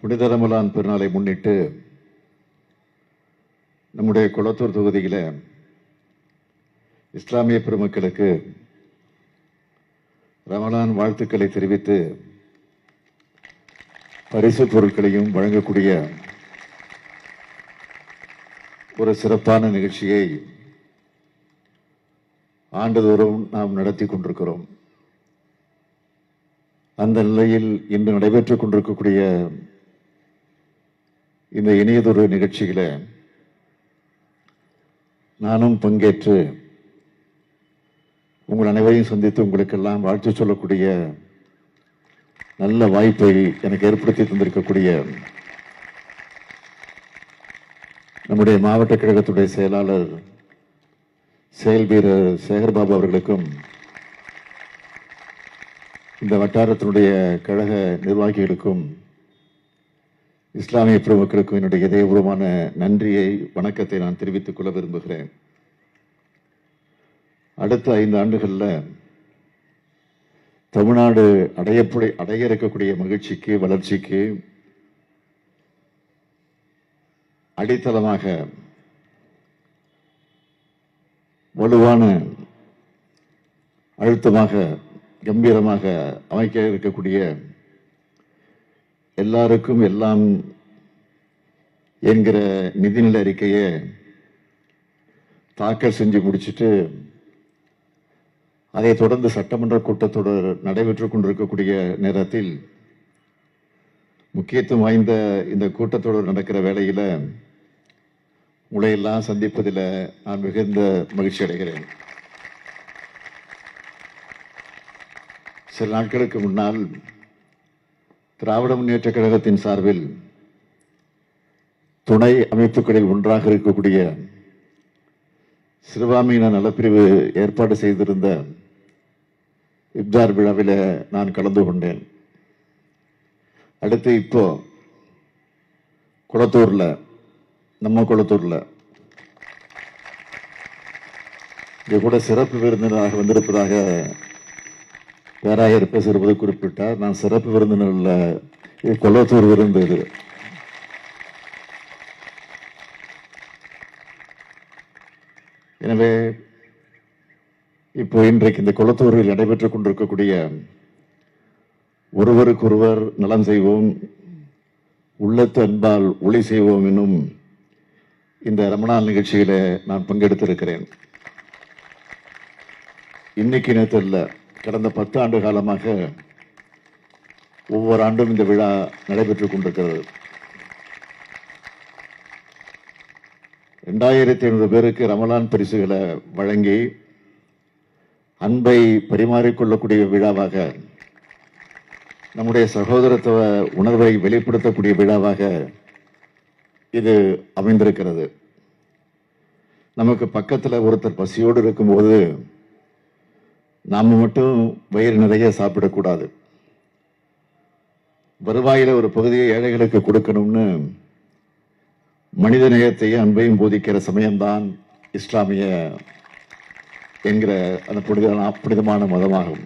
புனித ரமலான் பெருநாளை முன்னிட்டு நம்முடைய குளத்தூர் தொகுதியில் இஸ்லாமிய பெருமக்களுக்கு ரமலான் வாழ்த்துக்களை தெரிவித்து பரிசு பொருட்களையும் வழங்கக்கூடிய ஒரு சிறப்பான நிகழ்ச்சியை ஆண்டுதோறும் நாம் நடத்தி கொண்டிருக்கிறோம். அந்த நிலையில் இன்று நடைபெற்றுக் கொண்டிருக்கக்கூடிய இந்த இணையதொரு நிகழ்ச்சியில் நானும் பங்கேற்று உங்கள் அனைவரையும் சந்தித்து உங்களுக்கெல்லாம் வாழ்த்து சொல்லக்கூடிய நல்ல வாய்ப்பை எனக்கு ஏற்படுத்தி தந்திருக்கக்கூடிய நம்முடைய மாவட்ட கழகத்துடைய செயலாளர் செயல் வீரர் சேகர்பாபு அவர்களுக்கும் இந்த வட்டாரத்தினுடைய கழக நிர்வாகிகளுக்கும் இஸ்லாமிய பெருமக்களுக்கும் என்னுடைய இதயபூர்வமான நன்றியை வணக்கத்தை நான் தெரிவித்துக் கொள்ள விரும்புகிறேன். அடுத்த ஐந்து ஆண்டுகளில் தமிழ்நாடு அடையப்படி அடைய இருக்கக்கூடிய மகிழ்ச்சிக்கு வளர்ச்சிக்கு அடித்தளமாக வலுவான அழுத்தமாக கம்பீரமாக அமைக்க இருக்கக்கூடிய எல்லாருக்கும் எல்லாம் என்கிற நிதிநிலை அறிக்கையை தாக்கல் செஞ்சு முடிச்சிட்டு அதை தொடர்ந்து சட்டமன்ற கூட்டத்தொடர் நடைபெற்றுக் கொண்டிருக்கக்கூடிய நேரத்தில் முக்கியத்துவம் வாய்ந்த இந்த கூட்டத்தொடர் நடக்கிற வேளையில் உலையெல்லாம் சந்திப்பதில் நான் மிகுந்த மகிழ்ச்சி அடைகிறேன். சில நாட்களுக்கு முன்னால் திராவிட முன்னேற்ற கழகத்தின் சார்பில் துணை அமைப்புகளில் ஒன்றாக இருக்கக்கூடிய சிறுபான்மையின நலப்பிரிவு ஏற்பாடு செய்திருந்த இப்தார் விழாவில் நான் கலந்து கொண்டேன். அடுத்து இப்போ குளத்தூரில் நம்ம குளத்தூரில் இது கூட சிறப்பு விருந்தினராக வந்திருப்பதாக பேராயர் பேசுவது குறிப்பிட்டார் நான் சிறப்பு விருந்தினரில் இது கொல்லத்தூர் விருந்து இது. எனவே இப்போ இன்றைக்கு இந்த குளத்தூரில் நடைபெற்றுக் கொண்டிருக்கக்கூடிய ஒருவருக்கொருவர் நலம் செய்வோம் உள்ளத்து அன்பால் ஒளி செய்வோம் என்னும் இந்த ரமணா நிகழ்ச்சியில நான் பங்கெடுத்திருக்கிறேன். இன்னைக்கு நேற்று கடந்த பத்து ஆண்டு காலமாக ஒவ்வொரு ஆண்டும் இந்த விழா நடைபெற்றுக் கொண்டிருக்கிறது. ரெண்டாயிரத்தி ஐநூறு பேருக்கு ரமலான் பரிசுகளை வழங்கி அன்பை பரிமாறிக்கொள்ளக்கூடிய விழாவாக நம்முடைய சகோதரத்துவ உணர்வை வெளிப்படுத்தக்கூடிய விழாவாக இது அமைந்திருக்கிறது. நமக்கு பக்கத்தில் ஒருத்தர் பசியோடு இருக்கும்போது நாம மட்டும் வயிறு நிறைய சாப்பிடக்கூடாது. வருவாயில ஒரு பகுதியை ஏழைகளுக்கு கொடுக்கணும்னு மனித நேயத்தையும் அன்பையும் போதிக்கிற சமயம்தான் இஸ்லாமிய என்கிற அந்த புனித புனிதமான மதமாகும்.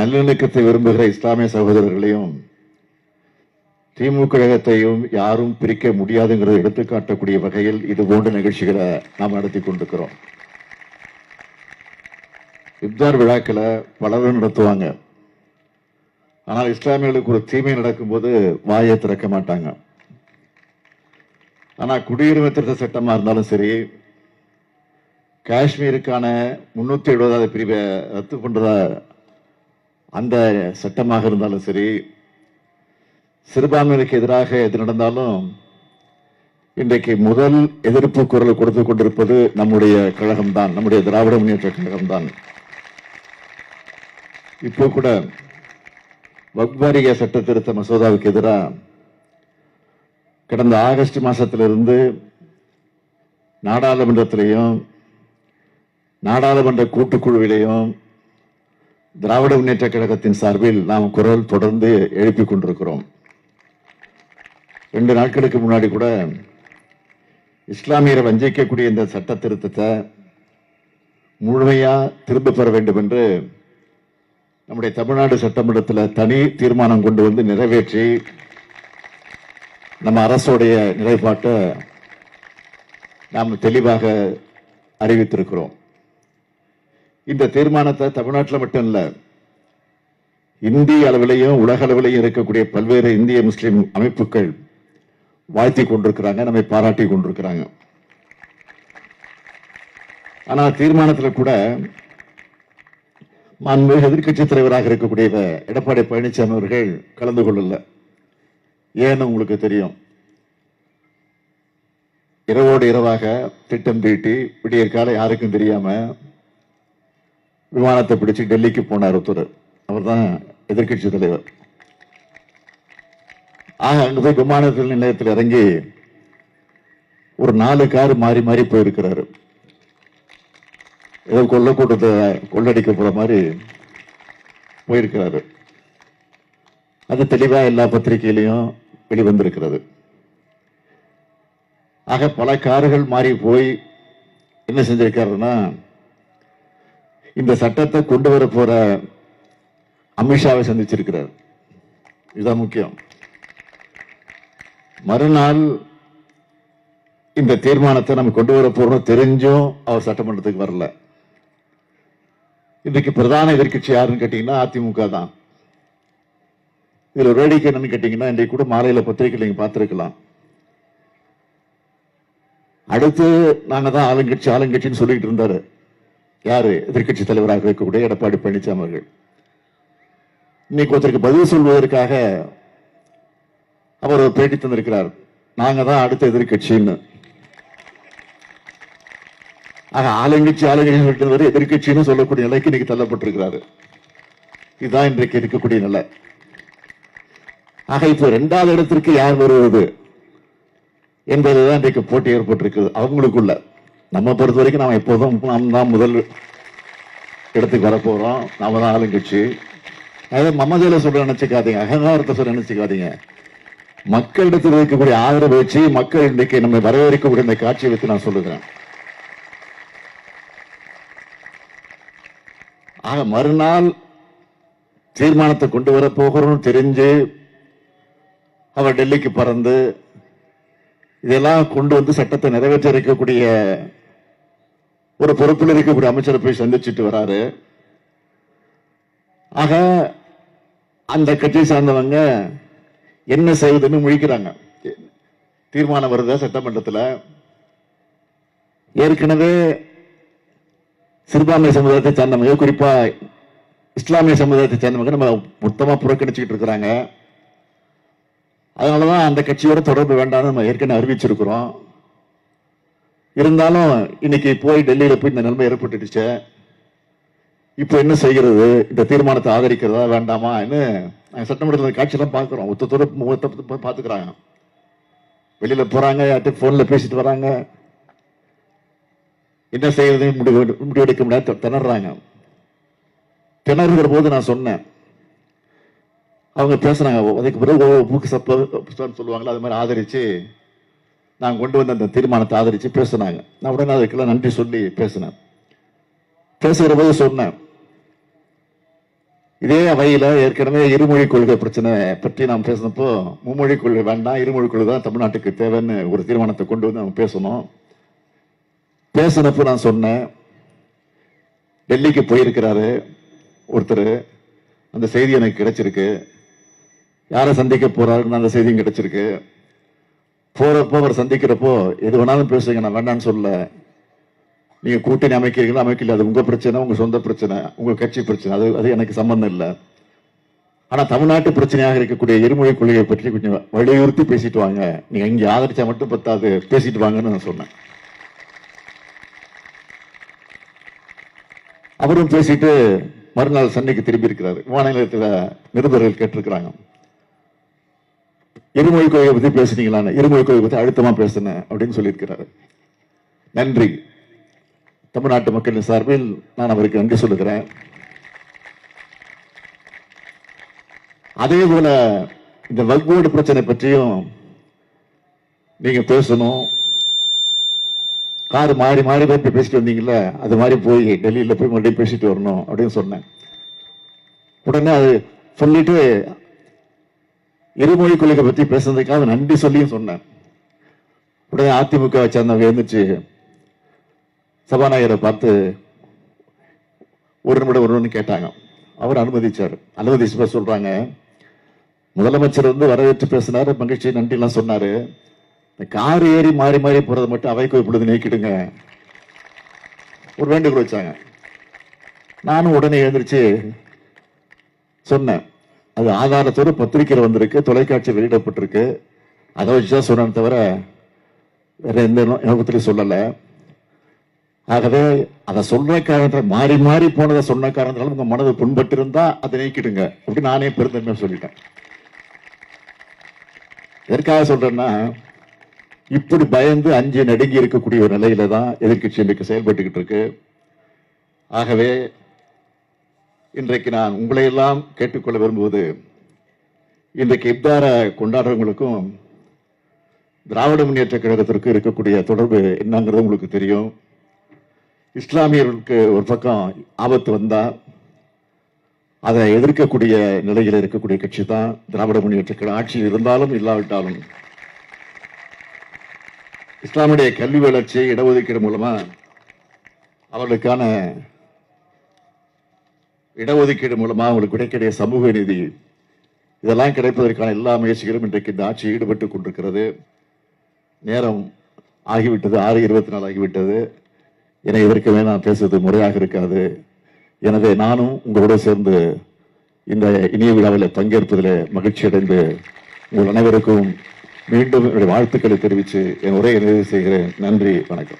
நல்லிணக்கத்தை விரும்புகிற இஸ்லாமிய சகோதரர்களையும் திமுக கழகத்தையும் யாரும் பிரிக்க முடியாதுங்கிறத எடுத்துக்காட்டக்கூடிய வகையில் இது போன்ற நிகழ்ச்சிகளை நாம் நடத்தி கொண்டிருக்கிறோம். இப்தார் விழாக்களை பலரும் நடத்துவாங்க. ஆனால் இஸ்லாமியர்களுக்கு ஒரு தீமை நடக்கும்போது வாயை திறக்க மாட்டாங்க. ஆனா குடியுரிமை திருத்த சட்டமா இருந்தாலும் சரி காஷ்மீருக்கான முன்னூத்தி எழுபதாவது பிரிவை ரத்து பண்றதா அந்த சட்டமாக இருந்தாலும் சரி சிறுபான்மையினருக்கு எதிராக எது நடந்தாலும் இன்றைக்கு முதல் எதிர்ப்பு குரல் கொடுத்து கொண்டிருப்பது நம்முடைய கழகம்தான் நம்முடைய திராவிட முன்னேற்ற கழகம்தான். இப்போ கூட வக்வாரிய சட்ட திருத்த மசோதாவுக்கு எதிராக கடந்த ஆகஸ்ட் மாசத்திலிருந்து நாடாளுமன்றத்திலையும் நாடாளுமன்ற கூட்டுக்குழுவிலையும் திராவிட முன்னேற்ற கழகத்தின் சார்பில் நாம் குரல் தொடர்ந்து எழுப்பிக் கொண்டிருக்கிறோம். ரெண்டு நாட்களுக்கு முன்னாடி கூட இஸ்லாமியரை வஞ்சிக்கக்கூடிய இந்த சட்ட திருத்தத்தை முழுமையாக திரும்ப பெற வேண்டும் என்று நம்முடைய தமிழ்நாடு சட்டமன்றத்தில் தனி தீர்மானம் கொண்டு வந்து நிறைவேற்றி நம்ம அரசுடைய நிலைப்பாட்டை நாம் தெளிவாக அறிவித்திருக்கிறோம். இந்த தீர்மானத்தை தமிழ்நாட்டில் மட்டும் இல்லை இந்திய அளவிலையும் உலக அளவிலையும் இருக்கக்கூடிய பல்வேறு இந்திய முஸ்லிம் அமைப்புகள் வாழ்த்தி கொண்டிருக்கிறாங்க நம்மை பாராட்டி கொண்டிருக்கிறாங்க. ஆனா தீர்மானத்தில் கூட மாண்புமிகு எதிர்க்கட்சி தலைவராக இருக்கக்கூடிய எடப்பாடி பழனிசாமி அவர்கள் கலந்து கொள்ளல. ஏன்னு உங்களுக்கு தெரியும். இரவோடு இரவாக திட்டம் தீட்டி விடியற் காலை யாருக்கும் தெரியாம விமானத்தை பிடிச்சு டெல்லிக்கு போனார் ஒருத்தர். அவர் தான் எதிர்கட்சி தலைவர். ஆக அங்கு போய் விமானத்தில் நிலையத்தில் இறங்கி ஒரு நாலு கார் மாறி மாறி போயிருக்கிறாரு. ஏதோ கொள்ள கூட்டத்தை கொள்ளடிக்க போற மாதிரி போயிருக்கிறாரு. அது தெளிவா எல்லா பத்திரிகையிலையும் வெளிவந்திருக்கிறது. ஆக பல கார்கள் மாறி போய் என்ன செஞ்சிருக்காருன்னா இந்த சட்டத்தை கொண்டு வர போற அமித்ஷாவை சந்திச்சிருக்கிறார். இதுதான் முக்கியம். மறுநாள் இந்த தீர்மானத்தை நம்ம கொண்டு வர போறோம் தெரிஞ்சும் அவர் சட்டமன்றத்துக்கு வரல. இன்றைக்கு பிரதான எதிர்க்கட்சி யாருன்னு கேட்டீங்கன்னா அதிமுக தான். இதுல ஒரு வேடிக்கை என்னன்னு கேட்டீங்கன்னா இன்றைக்கு கூட மாலையில பத்திரிகை நீங்க பார்த்திருக்கலாம். அடுத்து நாங்க தான் ஆளுங்கட்சி ஆளுங்கட்சின்னு சொல்லிட்டு இருந்தாரு. யாரு? எதிர்க்கட்சி தலைவராக இருக்கக்கூடிய எடப்பாடி பழனிசாமி அவர்கள். இன்னைக்கு ஒருத்தருக்கு பதில் சொல்வதற்காக அவர் பேட்டி தந்திருக்கிறார். நாங்க தான் அடுத்த எதிர்க்கட்சின்னு. ஆக ஆளுங்கட்சி ஆளுங்கட்சி சொல்லிட்டு எதிர்கட்சின்னு சொல்லக்கூடிய நிலைக்கு இன்னைக்கு தள்ளப்பட்டிருக்கிறாரு. இதுதான் இன்றைக்கு இருக்கக்கூடிய நிலை. ஆக இப்போ இரண்டாவது இடத்திற்கு யார் வருவது என்பதுதான் இன்றைக்கு போட்டி ஏற்பட்டிருக்குது அவங்களுக்குள்ள. நம்ம பொறுத்த வரைக்கும் நாம எப்போதும் நாம் தான் முதல் இடத்துக்கு வரப்போறோம். நாம தான் ஆளுங்கட்சி. அதாவது மமதையில சொல்ல நினைச்சுக்காதீங்க. அகங்காரத்தை சொல்ல நினைச்சுக்காதீங்க. மக்களிடத்தில் இருக்கக்கூடிய ஆதரவு வச்சு மக்கள் இன்றைக்கு நம்ம வரவேற்கக்கூடிய இந்த காட்சியை வைத்து நான் சொல்லுகிறேன். ஆக மறுநாள் தீர்மானத்தை கொண்டு வர போகிறோம் தெரிஞ்சு அவர் டெல்லிக்கு பறந்து இதெல்லாம் கொண்டு வந்து சட்டத்தை நிறைவேற்ற இருக்கக்கூடிய ஒரு பொறுப்பில் இருக்கக்கூடிய அமைச்சரை போய் சந்திச்சுட்டு வராரு. ஆக அந்த கட்சியை சார்ந்தவங்க என்ன செய்வதுன்னு முழிக்கிறாங்க. தீர்மானம் வருதா சட்டமன்றத்தில்? ஏற்கனவே சிறுபான்மை சமுதாயத்தை சார்ந்தவங்க குறிப்பாக இஸ்லாமிய சமுதாயத்தை சேர்ந்தவங்க நம்ம மொத்தமாக புறக்கணிச்சுக்கிட்டு இருக்கிறாங்க. அதனாலதான் அந்த கட்சியோட தொடர்பு வேண்டாம்னு நம்ம ஏற்கனவே அறிவிச்சிருக்கிறோம். இருந்தாலும் இன்னைக்கு போய் டெல்லியில் போய் இந்த நிலைமை ஏற்பட்டுடுச்சு. இப்போ என்ன செய்கிறது? இந்த தீர்மானத்தை ஆதரிக்கிறதா வேண்டாமா நாங்கள் சட்டமன்றத்தில் காட்சியெல்லாம் பார்க்குறோம். ஒத்தத்தோட முகத்தை பார்த்துக்கிறாங்க. வெளியில் போகிறாங்க யார்கிட்ட ஃபோனில் பேசிட்டு வராங்க. என்ன செய்யறது முடிவு முடிவெடுக்க முடியாது திணறாங்க. திணறுகிற போது நான் சொன்னேன். அவங்க பேசுனாங்க. அதுக்கு பிறகு புக்கு சப்ப சொல்லுவாங்களா அது மாதிரி ஆதரிச்சு நான் கொண்டு வந்த அந்த தீர்மானத்தை ஆதரிச்சு பேசினாங்க. நான் உடனே அதுக்கெல்லாம் நன்றி சொல்லி பேசினேன். பேசுகிற போது சொன்னேன். இதே அவையில ஏற்கனவே இருமொழி கொள்கை பிரச்சனை பற்றி நாம் பேசினப்போ மும்மொழி கொள்கை வேண்டாம் இருமொழி கொள்கை தான் தமிழ்நாட்டுக்கு தேவைன்னு ஒரு தீர்மானத்தை கொண்டு வந்து நம்ம பேசணும். பேசினப்போ நான் சொன்னேன். டெல்லிக்கு போயிருக்கிறாரு ஒருத்தர். அந்த செய்தி எனக்கு கிடைச்சிருக்கு. யாரை சந்திக்க போறாருன்னு அந்த செய்தியும் கிடைச்சிருக்கு. போறப்போ அவர் சந்திக்கிறப்போ எது வேணாலும் பேசுங்க நான் வேண்டான்னு சொல்ல. நீங்க கூட்டணி அமைக்கிறீங்களா அமைக்கல அது உங்க பிரச்சனை உங்க சொந்த பிரச்சனை உங்க கட்சி பிரச்சனை. அது அது எனக்கு சம்பந்தம் இல்லை. ஆனா தமிழ்நாட்டு பிரச்சனையாக இருக்கக்கூடிய இருமொழி கொள்கையை பற்றி கொஞ்சம் வலியுறுத்தி பேசிட்டு வாங்க. நீங்க இங்க ஆதரிச்சா மட்டும் பத்தாது பேசிட்டு வாங்கன்னு நான் சொன்னேன். அவரும் பேசிட்டு மறுநாள் சென்னைக்கு திரும்பி இருக்கிறார் விமான நிலையத்தில் நிருபர்கள் கேட்டிருக்கிறாங்க. இருமொழி கோயை பத்தி பேசுனீங்களான்னு. இருமொழி கோயை பத்தி அழுத்தமா பேசுனேன் அப்படின்னு சொல்லியிருக்கிறாரு. நன்றி. தமிழ்நாட்டு மக்களின் சார்பில் நான் அவருக்கு நன்றி சொல்லுகிறேன். அதே போல இந்த வக்போர்டு பிரச்சனை பற்றியும் நீங்க பேசணும். கார் மாறி மாறி போய் பேசிட்டு வந்தீங்கல்ல அது மாதிரி போய் டெல்லியில போய் மறுபடியும் பேசிட்டு வரணும் அப்படின்னு சொன்னேன். உடனே அது சொல்லிட்டு இருமொழி கொள்கை பற்றி பேசுனதுக்காக நன்றி சொல்லியும் சொன்னேன். உடனே அதிமுக சேர்ந்தவங்க எழுந்துச்சு. சபாநாயகரை பார்த்து ஒரு நிமிடம் ஒரு கேட்டாங்க. அவர் அனுமதிச்சார். அனுமதிச்சு சொல்றாங்க முதலமைச்சர் வந்து வரவேற்று பேசினாரு மகிழ்ச்சி நன்றி எல்லாம் சொன்னாரு. இந்த கார் ஏறி மாறி மாறி போறதை மட்டும் அவைக்கு இப்பொழுது நீக்கிடுங்க. ஒரு வேண்டுகோள் வச்சாங்க. நானும் உடனே எழுந்திருச்சு சொன்னேன். அது ஆதாரத்தோடு பத்திரிக்கையில் வந்திருக்கு தொலைக்காட்சி வெளியிடப்பட்டிருக்கு. அதை வச்சுதான் சொன்னேன் தவிர வேற எந்த நோக்கத்திலையும் சொல்லலை. ஆகவே அதை சொல்ற காரணம் மாறி மாறி போனதை சொன்ன காரணத்தாலும் உங்க மனது புண்பட்டிருந்தா அதை நீக்கிடுங்க. அப்படின்னு நானே பெருந்தன்மை சொல்லிட்டேன். எதற்காக சொல்றேன்னா இப்படி பயந்து அஞ்சு நடுங்கி இருக்கக்கூடிய ஒரு நிலையில தான் எதிர்க்கட்சி இன்றைக்கு செயல்பட்டுக்கிட்டு இருக்கு. ஆகவே இன்றைக்கு நான் உங்களை எல்லாம் கேட்டுக்கொள்ள விரும்புவது இன்றைக்கு இப்தார கொண்டாடுறவங்களுக்கும் திராவிட முன்னேற்ற கழகத்திற்கு இருக்கக்கூடிய தொடர்பு என்னங்கிறது உங்களுக்கு தெரியும். இஸ்லாமியர்களுக்கு ஒரு பக்கம் ஆபத்து வந்தா அதை எதிர்க்கக்கூடிய நிலையில் இருக்கக்கூடிய கட்சி தான் திராவிட முன்னேற்ற கழகம். ஆட்சியில் இருந்தாலும் இல்லாவிட்டாலும் இஸ்லாமுடைய கல்வி வளர்ச்சி இடஒதுக்கீடு மூலமா அவர்களுக்கான இடஒதுக்கீடு மூலமா அவங்களுக்கு கிடைக்கிற சமூக நிதி இதெல்லாம் கிடைப்பதற்கான எல்லா முயற்சிகளும் இன்றைக்கு இந்த ஆட்சி ஈடுபட்டு கொண்டிருக்கிறது. நேரம் ஆகிவிட்டது. ஆறு இருபத்தி நாலு ஆகிவிட்டது. என இதற்கு நான் பேசுவது முறையாக இருக்காது. எனவே நானும் உங்களோட சேர்ந்து இந்த இனிய விழாவில் பங்கேற்பதில் மகிழ்ச்சி அடைந்து உங்கள் அனைவருக்கும் மீண்டும் வாழ்த்துக்களை தெரிவித்து என் உரையை நிறைவு செய்கிறேன். நன்றி வணக்கம்.